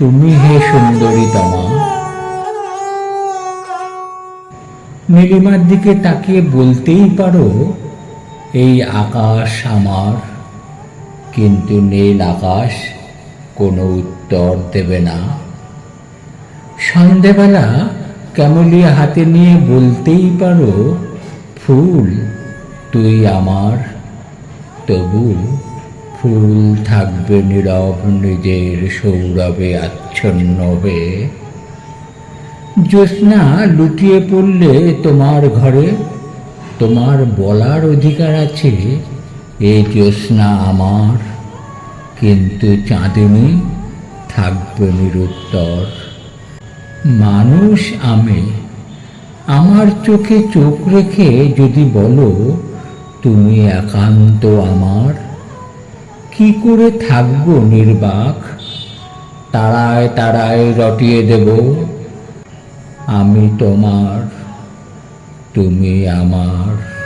তুমি হে সুন্দরী তমা নীলিমার দিকে তাকিয়ে বলতেই পারো, এই আকাশ আমার, কিন্তু নীল আকাশ কোনো উত্তর দেবে না। সন্ধেবেলা ক্যামেলিয়া হাতে নিয়ে বলতেই পারো, ফুল, তুই আমার, তবু ফুল থাকবে নীরব নিজের সৌরভে আচ্ছন্ন হয়ে। জ্যোৎস্না লুটিয়ে পড়লে তোমার ঘরে? তোমার বলার অধিকার আছে? এ জ্যোৎস্না আমার। কিন্তু চাঁদিনী থাকবে নিরুত্তর। মানুষ আমি। আমার চোখে চোখ রেখে যদি বলো, তুমি একান্ত আমার। কি করে থাকব নির্বাক? তারায় তারায় রটিয়ে দেব। আমি তোমার তুমি আমার।